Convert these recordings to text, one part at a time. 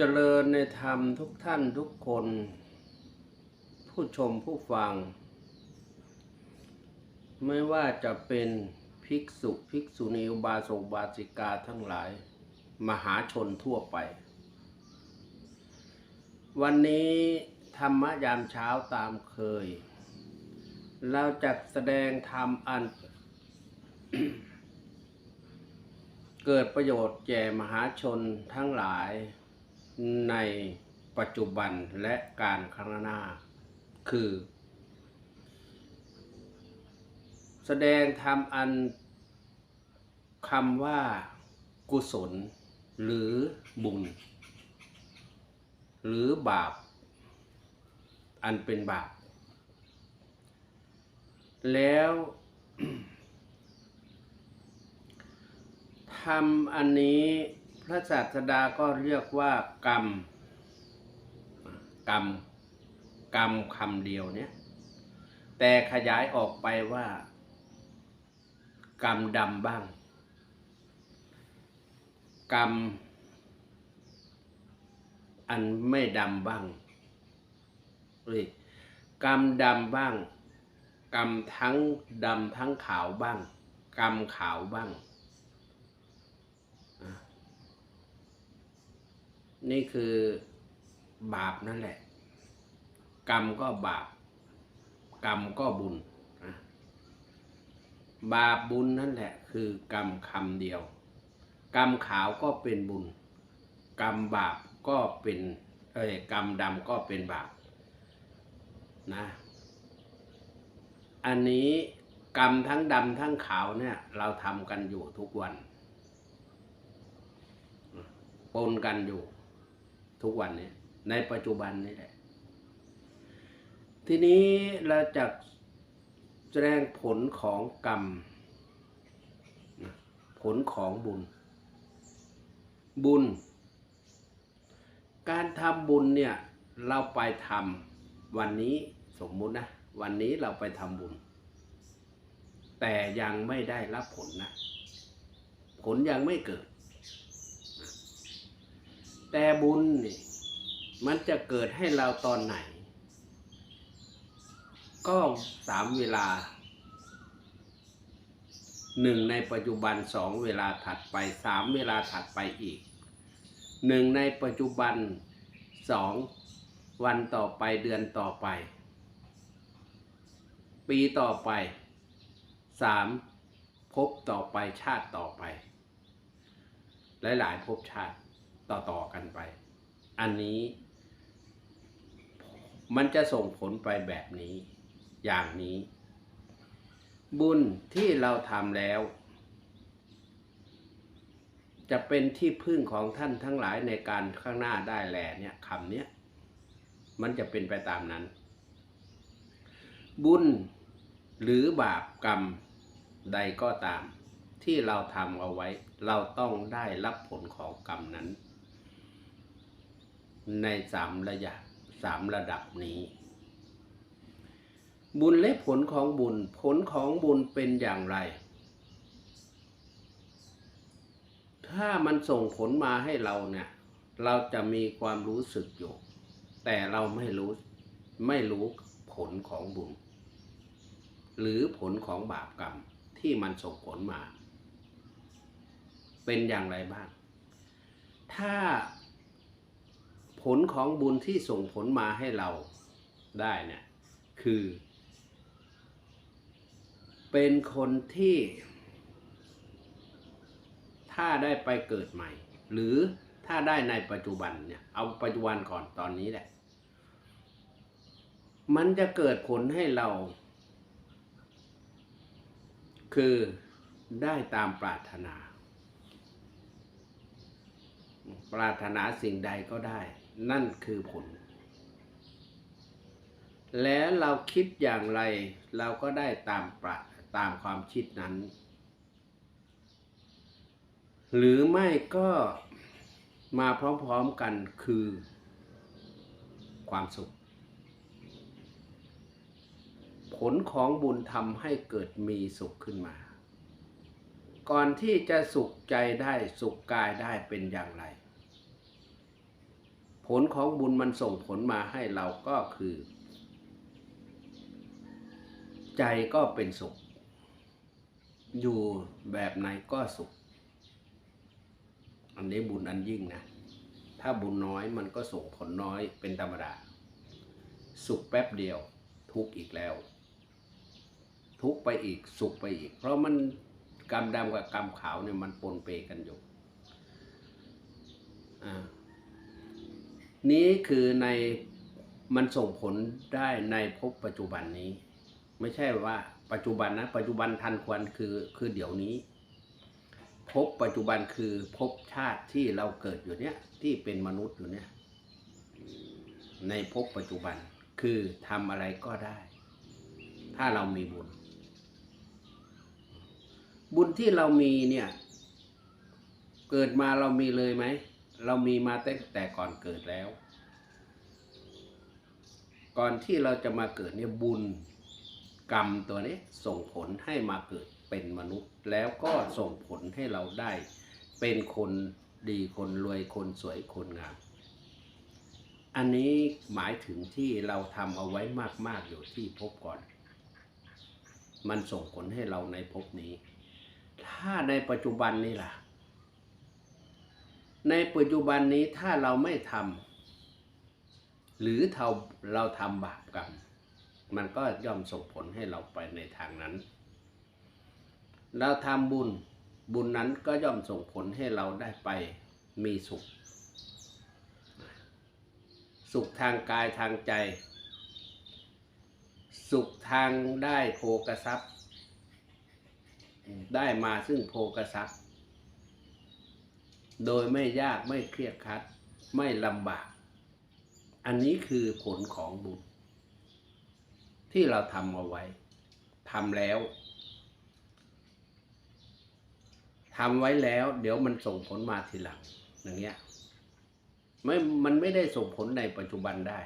เจริญในธรรมทุกท่านทุกคน ผู้ชมผู้ฟัง ไม่ว่าจะเป็นภิกษุภิกษุณีอุบาสกบาสิกาทั้งหลาย มหาชนทั่วไป วันนี้ธรรมะยามเช้าตามเคย เราจะแสดงธรรมอัน เกิดประโยชน์แก่มหาชนทั้งหลาย ในปัจจุบันและการข้างหน้า คือ แสดงธรรมอันคำว่ากุศล หรือบุญ หรือบาป อันเป็นบาป แล้วธรรมอันนี้ พระศาสดาก็เรียกว่ากรรม กรรม กรรมคำเดียวเนี่ย แต่ขยายออกไปว่า กรรมดำบ้าง กรรม อันไม่ดำบ้างเอ้ยกรรมดำบ้าง กรรมทั้งดำทั้งขาวบ้าง กรรมขาวบ้าง นี่คือบาปนั่นแหละ กรรมก็บาป กรรมก็บุญนะบาปบุญนั่นแหละ คือกรรมคำเดียว กรรมขาวก็เป็นบุญ กรรมบาปก็เป็นเอ้ยกรรมดำก็เป็นบาปนะ อันนี้กรรมทั้งดำทั้งขาวเนี่ย เราทำกันอยู่ทุกวันปนกันอยู่ ทุกวันนี้ในปัจจุบันนี่แหละ ทีนี้เราจะแสดงผลของกรรม ผลของบุญ บุญ การทำบุญเนี่ย เราไปทำวันนี้สมมุตินะ วันนี้เราไปทำบุญ แต่ยังไม่ได้รับผลนะ ผลยังไม่เกิด แต่บุญนี่มันจะเกิดให้เราตอนไหน ก็สามเวลาหนึ่งในปัจจุบันสองเวลาถัดไปสามเวลาถัดไปอีกหนึ่งในปัจจุบันสองวันต่อไปเดือนต่อไป ปีต่อไปสามภพต่อไปชาติต่อไป หลายๆภพชาติ ต่อๆกันไป อันนี้ มันจะส่งผลไปแบบนี้ อย่างนี้ บุญที่เราทำแล้ว จะเป็นที่พึ่งของท่านทั้งหลายในการข้างหน้าได้แลเนี่ยคำเนี้ยมันจะเป็นไปตามนั้น บุญหรือบาปกรรมใดก็ตาม ที่เราทำเอาไว้ เราต้องได้รับผลของกรรมนั้น ในสามระยะสามระดับนี้ บุญและผลของบุญ ผลของบุญเป็นอย่างไร ถ้ามันส่งผลมาให้เราเนี่ย เราจะมีความรู้สึกอยู่ แต่เราไม่รู้ไม่รู้ผลของบุญ หรือผลของบาปกรรมที่มันส่งผลมา เป็นอย่างไรบ้าง ถ้า ผลของบุญที่ส่งผลมาให้เราได้เนี่ยคือ เป็นคนที่ถ้าได้ไปเกิดใหม่ หรือถ้าได้ในปัจจุบันเนี่ยเอาปัจจุบันก่อนตอนนี้แหละ มันจะเกิดผลให้เรา คือได้ตามปรารถนา ปรารถนาสิ่งใดก็ได้ นั่นคือผล และเราคิดอย่างไร เราก็ได้ตามปราตามความคิดนั้น หรือไม่ก็มาพร้อมๆกันคือ ความสุข ผลของบุญทำให้เกิดมีสุขขึ้นมา ก่อนที่จะสุขใจได้สุขกายได้เป็นอย่างไร ผลของบุญมันส่งผลมาให้เราก็คือ ใจก็เป็นสุข อยู่แบบไหนก็สุข อันนี้บุญอันยิ่งนะ ถ้าบุญน้อยมันก็ส่งผลน้อยเป็นธรรมดา สุขแป๊บเดียวทุกข์อีกแล้ว ทุกข์ไปอีกสุขไปอีก เพราะมันกรรมดำกับกรรมขาวเนี่ยมันปนเปกันอยู่อ่า นี้คือในมันส่งผลได้ในภพปัจจุบันนี้ ไม่ใช่ว่าปัจจุบันนะ ปัจจุบันทันควันคือคือเดี๋ยวนี้ภพปัจจุบันคือภพชาติที่เราเกิดอยู่เนี้ยที่เป็นมนุษย์อยู่เนี้ยในภพปัจจุบันคือทำอะไรก็ได้ ถ้าเรามีบุญ บุญที่เรามีเนี่ย เกิดมาเรามีเลยไหม เรามีมาตั้งแต่ก่อนเกิดแล้ว ก่อนที่เราจะมาเกิดเนี่ยบุญกรรมตัวนี้ส่งผลให้มาเกิดเป็นมนุษย์ แล้วก็ส่งผลให้เราได้ เป็นคนดีคนรวยคนสวยคนงาม อันนี้หมายถึงที่เราทำเอาไว้มาก ๆ อยู่ที่ภพก่อน มันส่งผลให้เราในภพนี้ ถ้าในปัจจุบันนี่ล่ะ ในปัจจุบันนี้ถ้าเราไม่ทำหรือเราเราทำบาปกรรมมันก็ย่อมส่งผลให้เราไปในทางนั้น เราทำบุญบุญนั้นก็ย่อมส่งผลให้เราได้ไปมีสุข สุขทางกายทางใจ สุขทางได้โภกทรัพย์ ได้มาซึ่งโภกทรัพย์ โดยไม่ยากไม่เครียดคัด ไม่ลำบาก อันนี้คือผลของบุญที่เราทำเอาไว้ทำแล้วทำไว้แล้ว เดี๋ยวมันส่งผลมาทีหลัง อย่างเงี้ยไม่มันไม่ได้ส่งผลในปัจจุบันได้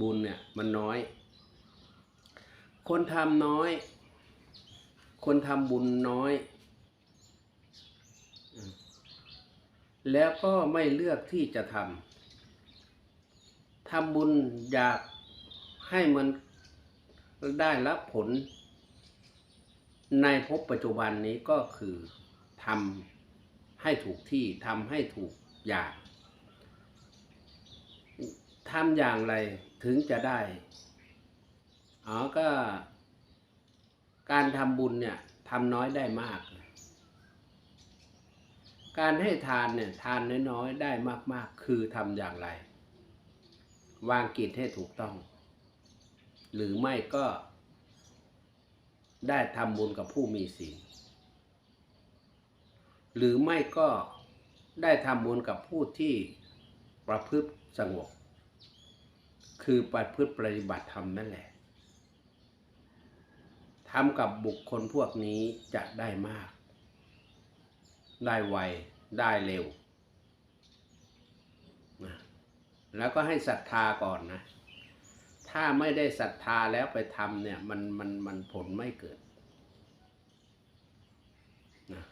บุญเนี่ยมันน้อย คนทำน้อย คนทำบุญน้อย แล้วก็ไม่เลือกที่จะทำทำบุญอยากให้มันได้รับผล ในภพปัจจุบันนี้ก็คือทำให้ถูกที่ทำให้ถูกอย่างทำอย่างไรถึงจะได้อ๋อก็การทำบุญเนี่ยทำน้อยได้มาก การให้ทานเนี่ยทานน้อยๆได้มากๆ คือทำอย่างไร วางกิจให้ถูกต้อง หรือไม่ก็ ได้ทำบุญกับผู้มีศีลหรือไม่ก็ได้ทำบุญกับผู้ที่ประพฤติสงบ คือประพฤติปฏิบัติธรรมนั่นแหละทำกับบุคคลพวกนี้จะได้มาก ได้ไว ได้เร็วนะแล้วก็ให้ศรัทธาก่อนนะ ถ้าไม่ได้ศรัทธาแล้วไปทำเนี่ยมันมันมันผลไม่เกิดนะ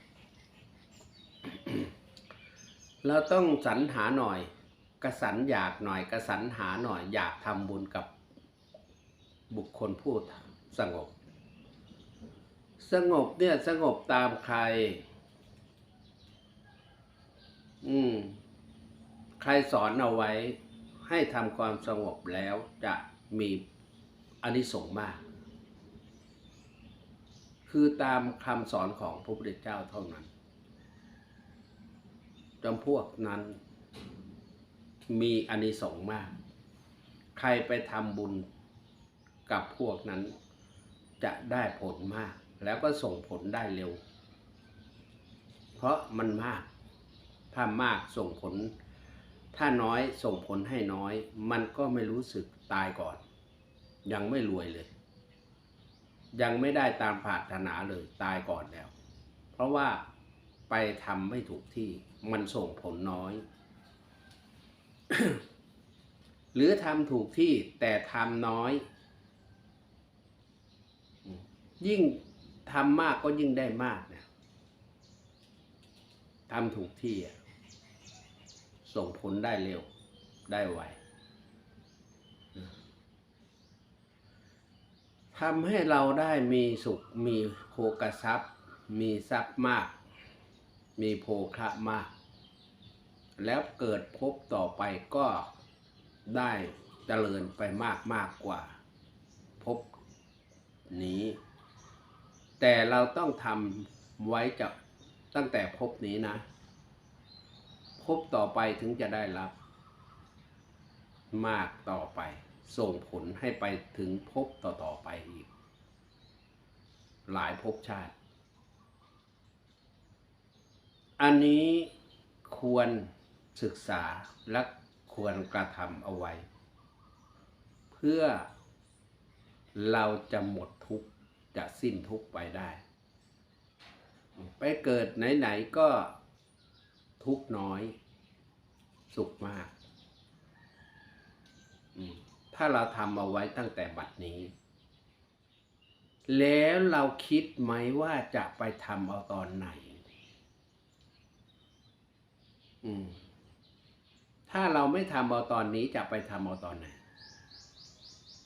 เราต้องสรรหาหน่อยกระสันอยากหน่อยกระสันหาหน่อยอยากทำบุญกับบุคคลผู้สงบ สงบเนี่ยสงบตามใคร อืม ใครสอนเอาไว้ให้ทำความสงบแล้วจะมีอานิสงส์มาก คือตามคำสอนของพระพุทธเจ้าเท่านั้นจำพวกนั้น มีอานิสงส์มาก ใครไปทำบุญกับพวกนั้นจะได้ผลมาก แล้วก็ส่งผลได้เร็ว เพราะมันมาก ถ้ามากส่งผล ถ้าน้อยส่งผลให้น้อย มันก็ไม่รู้สึกตายก่อน ยังไม่รวยเลย ยังไม่ได้ตามปรารถนาเลยตายก่อนแล้ว เพราะว่าไปทำไม่ถูกที่มันส่งผลน้อย หรือทำถูกที่แต่ทำน้อย ยิ่งทำมากก็ยิ่งได้มากนะทำถูกที่อะ ส่งผลได้เร็วได้ไวทำให้เราได้มีสุขมีโภกทรัพย์ มีทรัพย์มาก มีโภคะมาก แล้วเกิดพบต่อไปก็ได้เจริญไปมากมากกว่า พบนี้ แต่เราต้องทำไว้จะตั้งแต่พบนี้นะ พบต่อไปถึงจะได้รับ มากต่อไป ส่งผลให้ไปถึงพบต่อต่อไปอีก หลายภพชาติ อันนี้ควรศึกษาและควรกระทำเอาไว้ เพื่อเราจะหมดทุกข์จะสิ้นทุกข์ไปได้ ไปเกิดไหน ๆ ก็ ทุกน้อย สุขมากถ้าเราทำเอาไว้ตั้งแต่บัดนี้ แล้วเราคิดไหมว่าจะไปทำเอาตอนไหนถ้าเราไม่ทำเอาตอนนี้จะไปทำเอาตอนไหน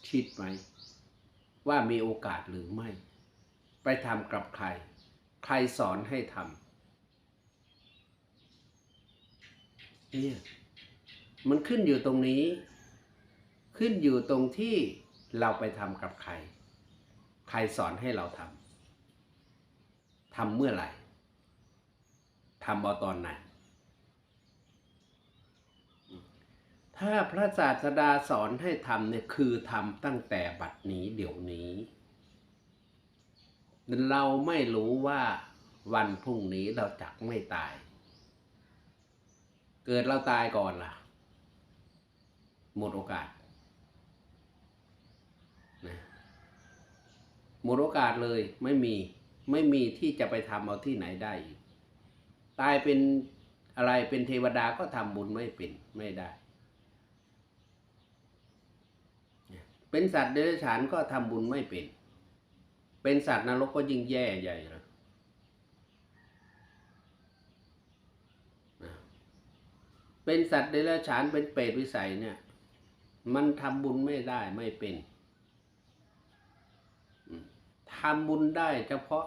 คิดไหม ว่ามีโอกาสหรือไม่ ไปทำกับใคร ใครสอนให้ทำ เนี่ยมันขึ้นอยู่ตรงนี้ ขึ้นอยู่ตรงที่เราไปทำกับใคร ใครสอนให้เราทำทำเมื่อไหร่ทำเอาตอนไหน ถ้าพระศาสดาสอนให้ทำเนี่ยคือทำตั้งแต่บัดนี้เดี๋ยวนี้ เราไม่รู้ว่าวันพรุ่งนี้เราจักไม่ตาย เกิดเราตายก่อนล่ะ หมดโอกาสนะหมดโอกาสเลยไม่มีไม่มีที่จะไปทำเอาที่ไหนได้อีกตายเป็นอะไรเป็นเทวดาก็ทำบุญไม่เป็นไม่ได้ เป็นสัตว์เดรัจฉานก็ทำบุญไม่เป็น เป็นสัตว์นรกก็ยิ่งแย่ใหญ่เลยนะ เป็นสัตว์เดรัจฉานเป็นเปรตวิสัยเนี่ย มันทำบุญไม่ได้ไม่เป็นทำบุญได้เฉพาะ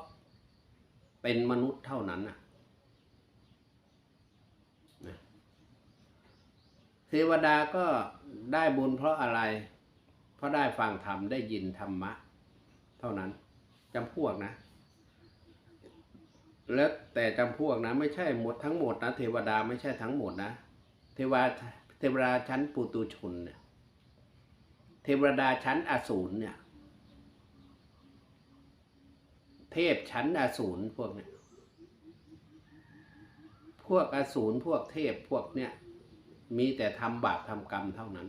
เป็นมนุษย์เท่านั้นน่ะนะเทวดาก็ได้บุญเพราะอะไร เพราะได้ฟังธรรมได้ยินธรรมะ เท่านั้นจำพวกนะ แล้วแต่จำพวกนะ ไม่ใช่หมดทั้งหมดนะ เทวดาไม่ใช่ทั้งหมดนะ เทวาเทวดาชั้นปุตุชนเนี่ยเทวดาชั้นอสูรเนี่ย เทพชั้นอสูรพวกเนี่ยพวกอสูรพวกเทพพวกเนี่ย มีแต่ทำบาปทำกรรมเท่านั้น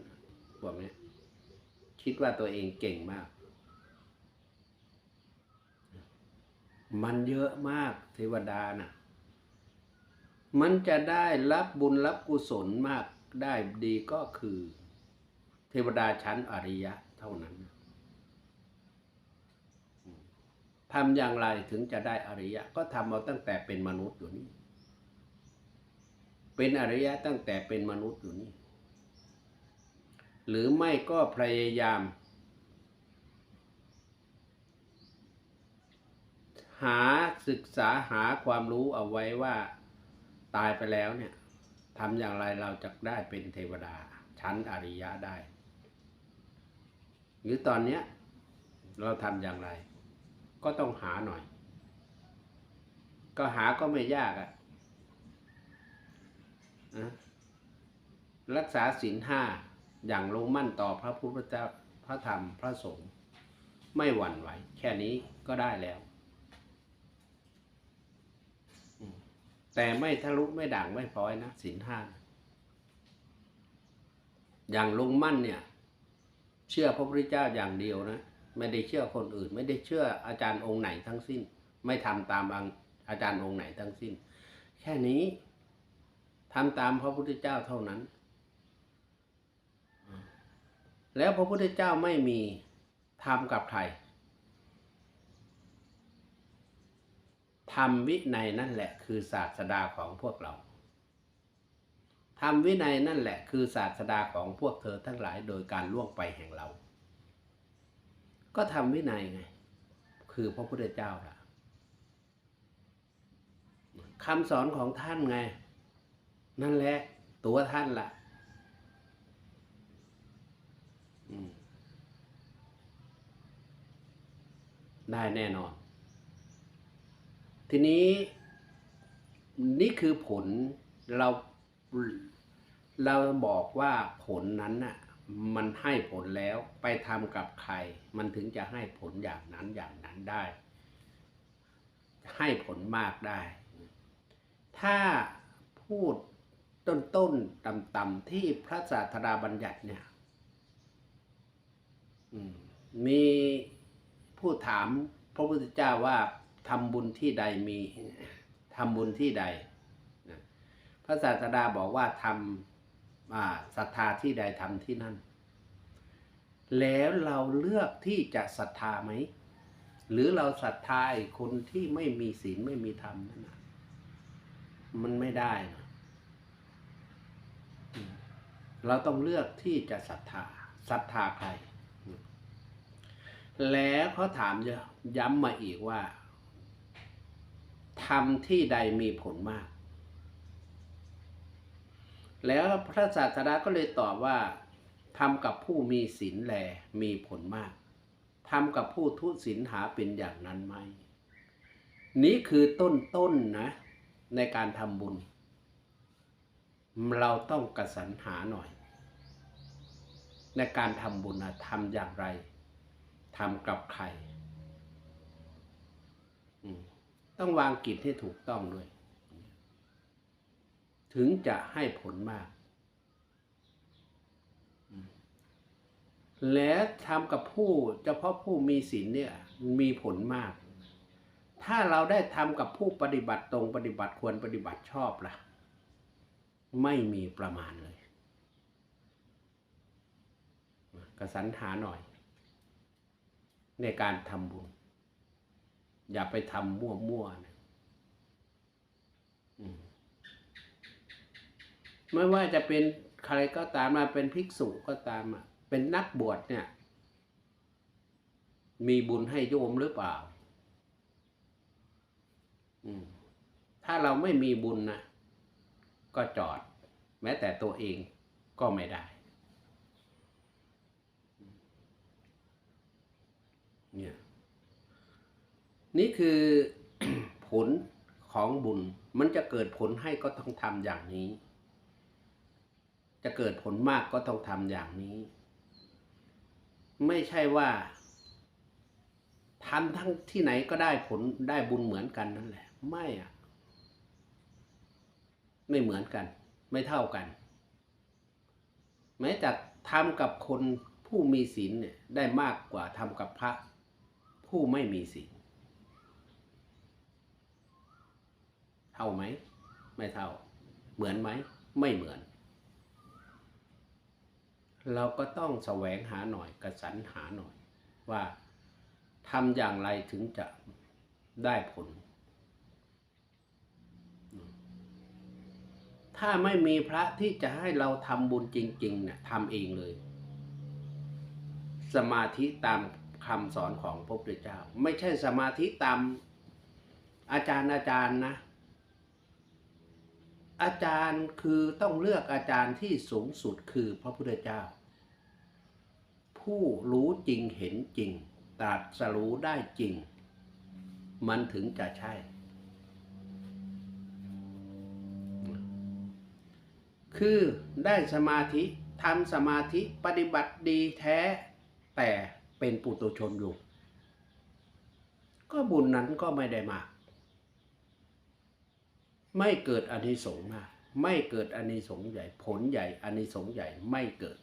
พวกเนี้ยคิดว่าตัวเองเก่งมาก มันเยอะมากเทวดาน่ะ มันจะได้รับบุญรับกุศลมากได้ดีก็คือ เทวดาชั้นอริยะเท่านั้นทำอย่างไรถึงจะได้อริยะ ก็ทำเอาตั้งแต่เป็นมนุษย์อยู่นี่ เป็นอริยะตั้งแต่เป็นมนุษย์อยู่นี่ หรือไม่ก็พยายาม หาศึกษาหาความรู้เอาไว้ว่า ตายไปแล้วเนี่ยทำอย่างไรเราจะได้เป็นเทวดา ชั้นอริยะได้ หรือตอนเนี้ยเราทำอย่างไร ก็ต้องหาหน่อย ก็หาก็ไม่ยากอะนะรักษาศีลห้าอย่างลงมั่นต่อพระพุทธเจ้าพระธรรมพระสงฆ์ไม่หวั่นไหว แค่นี้ก็ได้แล้วอืม แต่ไม่ทะลุไม่ด่างไม่พลอยนะศีลห้าอย่างลุงมั่นเนี่ย เชื่อพระพุทธเจ้าอย่างเดียวนะไม่ได้เชื่อคนอื่น ไม่ได้เชื่ออาจารย์องค์ไหนทั้งสิ้น ไม่ทำตามอาจารย์องค์ไหนทั้งสิ้น แค่นี้ทำตามพระพุทธเจ้าเท่านั้น แล้วพระพุทธเจ้าไม่มีทำกับใคร ทำวินัยนั่นแหละคือศาสดาของพวกเราทำวินัยนั่นแหละคือศาสดาของพวกเธอทั้งหลายโดยการล่วงไปแห่งเรา ก็ทำวินัยไง คือพระพุทธเจ้าล่ะคำสอนของท่านไง นั่นแหละตัวท่านล่ะได้แน่นอน ทีนี้นี่คือผลเราเราบอกว่าผลนั้นน่ะมันให้ผลแล้วไปทำกับใคร มันถึงจะให้ผลอย่างนั้นอย่างนั้นได้ ให้ผลมากได้ ถ้าพูดต้นต้นๆต่ำๆที่พระศาสดาบัญญัติเนี่ยมีผู้ถามพระพุทธเจ้าว่า ทำบุญที่ใดมีทำบุญที่ใดนะพระศาสดาบอกว่าทำศรัทธาที่ใดทำที่นั่น แล้วเราเลือกที่จะศรัทธาไหม หรือเราศรัทธาคนที่ไม่มีศีลไม่มีธรรมนั่นนะมันไม่ได้นะเราต้องเลือกที่จะศรัทธาศรัทธาใคร แล้วเขาถามย้ำมาอีกว่า ทำที่ใดมีผลมาก แล้วพระศาสดาก็เลยตอบว่าทำกับผู้มีศีลแลมีผลมากทำกับผู้ทุศีลหาเป็นอย่างนั้นไหม นี่คือต้นต้นๆนะในการทำบุญ เราต้องกระสันหาหน่อย ในการทำบุญนะทำอย่างไรทำกับใครอืม ต้องวางกิจให้ถูกต้องด้วย ถึงจะให้ผลมาก และทำกับผู้เฉพาะผู้มีศีลเนี่ยมีผลมาก ถ้าเราได้ทำกับผู้ปฏิบัติตรงปฏิบัติควรปฏิบัติชอบล่ะ ไม่มีประมาณเลยกระสันหาหน่อย ในการทำบุญ อย่าไปทำมั่วๆนะมไม่ว่าจะเป็นใครก็ตามมาเป็นภิกษุก็ตามอะเป็นนักบวชเนี่ย มีบุญให้โยมหรือเปล่าถ้าเราไม่มีบุญนะก็จอด แม้แต่ตัวเองก็ไม่ได้ เนี่ย นี่คือผลของบุญ มันจะเกิดผลให้ก็ต้องทำอย่างนี้ จะเกิดผลมากก็ต้องทำอย่างนี้ ไม่ใช่ว่าทำทั้งที่ไหนก็ได้ผลได้บุญเหมือนกันนั่นแหละ ไม่อะไม่เหมือนกัน ไม่เท่ากัน แม้จะทำกับคนผู้มีศีลเนี่ยได้มากกว่าทำกับพระผู้ไม่มีศีล เท่าไหม ไม่เท่า เหมือนไหม ไม่เหมือน เราก็ต้องแสวงหาหน่อยกระสันหาหน่อย ว่าทำอย่างไรถึงจะได้ผล ถ้าไม่มีพระที่จะให้เราทำบุญจริงๆเนี่ยทำเองเลย สมาธิตามคำสอนของพระพุทธเจ้า ไม่ใช่สมาธิตามอาจารย์อาจารย์นะ อาจารย์คือต้องเลือกอาจารย์ที่สูงสุดคือพระพุทธเจ้า ผู้รู้จริงเห็นจริงตรัสรู้ได้จริง มันถึงจะใช่ คือได้สมาธิทำสมาธิปฏิบัติดีแท้ แต่เป็นปุตุชนอยู่ ก็บุญนั้นก็ไม่ได้มาก ไม่เกิดอานิสงส์มาก ไม่เกิดอานิสงส์ใหญ่ ผลใหญ่อานิสงส์ใหญ่ไม่เกิด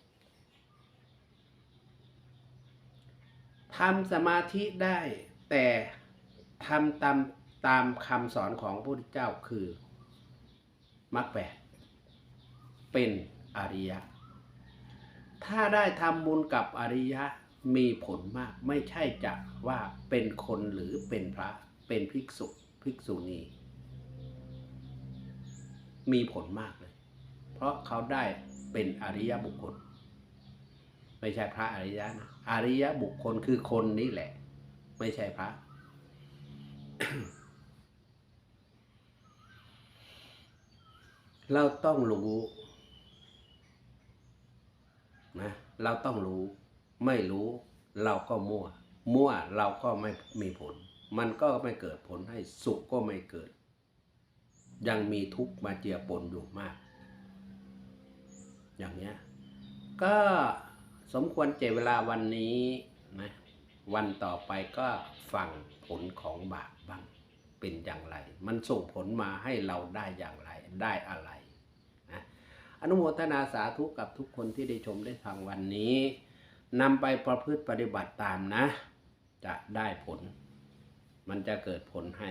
ทำสมาธิได้แต่ทำตามตามคำสอนของพระพุทธเจ้าคือมรรคแปดเป็นอริยะ ถ้าได้ทำบุญกับอริยะมีผลมากไม่ใช่จะว่าเป็นคนหรือเป็นพระเป็นภิกษุภิกษุณี มีผลมากเลย เพราะเขาได้เป็นอริยบุคคล ไม่ใช่พระอริยะนะอริยบุคคลคือคนนี่แหละ ไม่ใช่พระ เราต้องรู้นะเราต้องรู้ไม่รู้เราก็มั่ว มั่วเราก็ไม่มีผล มันก็ไม่เกิดผลให้สุขก็ไม่เกิด ยังมีทุกข์มาเจือปนอยู่มาก อย่างเนี้ย ก็สมควรเจเวลาวันนี้นะวันต่อไปก็ฟังผลของบาปบ้างเป็นอย่างไร มันส่งผลมาให้เราได้อย่างไรได้อะไรนะอนุโมทนาสาธุกับทุกคนที่ได้ชมได้ฟังวันนี้นำไปประพฤติปฏิบัติตามนะ จะได้ผล มันจะเกิดผลให้